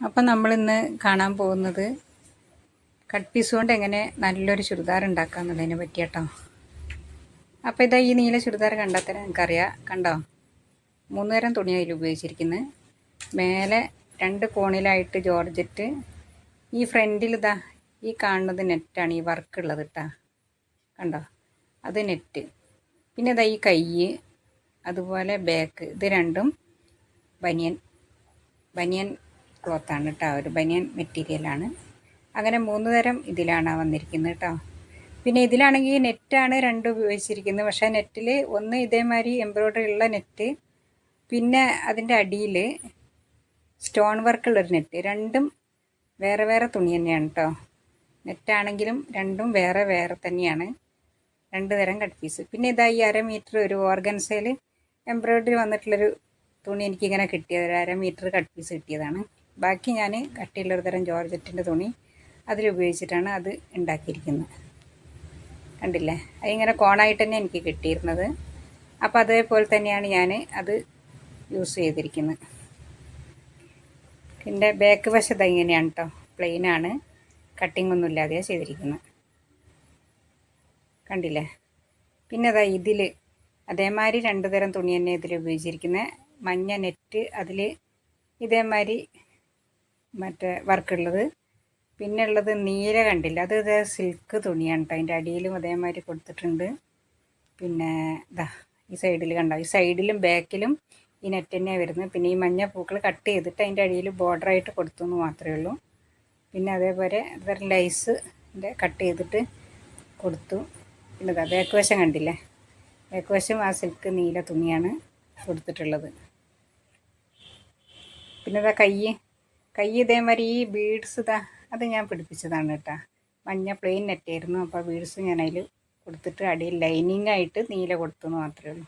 അപ്പം നമ്മളിന്ന് കാണാൻ പോകുന്നത് കട്ട് പീസ് കൊണ്ട് എങ്ങനെ നല്ലൊരു ചുരിദാർ ഉണ്ടാക്കാമെന്നുള്ളതിനെ പറ്റി കേട്ടോ അപ്പോൾ ഇതാ ഈ നീല ചുരിദാർ കണ്ടാൽ തന്നെ നിങ്ങൾക്കറിയാം. കണ്ടോ? മൂന്ന് തരം തുണിയാണ് അതിൽ ഉപയോഗിച്ചിരിക്കുന്നത് മേലെ രണ്ട് കോണിലായിട്ട് ജോർജറ്റ്. ഈ ഫ്രണ്ടിൽ ഇതാ ഈ കാണുന്നത് നെറ്റാണ് ഈ വർക്ക് ഉള്ളത് കേട്ടോ കണ്ടോ? അത് നെറ്റ്. പിന്നെ ഇതാ ഈ കൈ അതുപോലെ ബാക്ക് ഇത് രണ്ടും ബനിയൻ ബനിയൻ ക്ലോത്താണ് കേട്ടോ ഒരു ബനിയൻ മെറ്റീരിയലാണ് അങ്ങനെ മൂന്ന് തരം ഇതിലാണ് വന്നിരിക്കുന്നത് കേട്ടോ പിന്നെ ഇതിലാണെങ്കിൽ നെറ്റാണ് രണ്ട് ഉപയോഗിച്ചിരിക്കുന്നത്. പക്ഷേ നെറ്റിൽ ഒന്ന് ഇതേമാതിരി എംബ്രോയ്ഡറി ഉള്ള നെറ്റ് പിന്നെ അതിന്റെ അടിയിൽ സ്റ്റോൺ വർക്കുള്ളൊരു നെറ്റ് രണ്ടും വേറെ വേറെ തുണി തന്നെയാണ് കേട്ടോ നെറ്റാണെങ്കിലും രണ്ടും വേറെ വേറെ തന്നെയാണ്. രണ്ട് തരം കട്ട് പീസ് പിന്നെ ഇതാ ഈ അര മീറ്റർ ഒരു ഓർഗൻസയിൽ എംബ്രോയ്ഡറി വന്നിട്ടുള്ളൊരു തുണി എനിക്കിങ്ങനെ കിട്ടിയത്. ഒരു അര മീറ്റർ കട്ട് പീസ് കിട്ടിയതാണ്. ബാക്കി ഞാൻ കട്ടിയുള്ളൊരു തരം ജോർജറ്റിന്റെ തുണി അതിലുപയോഗിച്ചിട്ടാണ് അത് ഉണ്ടാക്കിയിരിക്കുന്നത്. കണ്ടില്ലേ? അതിങ്ങനെ കോണായിട്ട് തന്നെ എനിക്ക് കിട്ടിയിരുന്നത്. അപ്പോൾ അതേപോലെ തന്നെയാണ് ഞാൻ അത് യൂസ് ചെയ്തിരിക്കുന്നത്. എന്റെ ബാക്ക് വശത്ത് ഇങ്ങനെയാണ് കേട്ടോ പ്ലെയിനാണ് കട്ടിംഗ് ഒന്നും ഇല്ലാതെയാണ് ചെയ്തിരിക്കുന്നത്. കണ്ടില്ലേ? പിന്നെ അതാ ഇതിൽ അതേമാതിരി രണ്ട് തരം തുണി തന്നെ ഇതിൽ ഉപയോഗിച്ചിരിക്കുന്നത്. മഞ്ഞ നെറ്റ് അതിൽ ഇതേമാതിരി മറ്റേ വർക്കുള്ളത്. പിന്നെ ഉള്ളത് നീല കണ്ടില്ല. അത് ഇതേ സിൽക്ക് തുണിയാണ് കേട്ടോ അതിന്റെ അടിയിലും അതേമാതിരി കൊടുത്തിട്ടുണ്ട്. പിന്നെ ഇതാ ഈ സൈഡിൽ കണ്ടോ? ഈ സൈഡിലും ബാക്കിലും ഈ നെറ്റ് തന്നെയാണ് വരുന്നത്. പിന്നെ ഈ മഞ്ഞ പൂക്കൾ കട്ട് ചെയ്തിട്ട് അതിന്റെ അടിയിൽ ബോർഡറായിട്ട് കൊടുത്തു എന്ന് മാത്രമേ ഉള്ളൂ. പിന്നെ അതേപോലെ ഇതൊരു ലൈസ് കട്ട് ചെയ്തിട്ട് കൊടുത്തു. പിന്നെ ഇതാ ബാക്ക് വശം കണ്ടില്ലേ? ബാക്ക് വശം ആ സിൽക്ക് നീല തുണിയാണ് കൊടുത്തിട്ടുള്ളത്. പിന്നെ ഇതാ കൈ കൈ ഇതേമാതിരി ഈ ബീഡ്സ് ഇതാ അത് ഞാൻ പിടിപ്പിച്ചതാണ് കേട്ടോ. മഞ്ഞ പ്ലെയിൻ നെറ്റായിരുന്നു അപ്പോൾ ബീഡ്സ് ഞാൻ കൊടുത്തിട്ട് അടിയിൽ ലൈനിങ് ആയിട്ട് നീല കൊടുത്തു എന്ന് മാത്രമേ ഉള്ളൂ.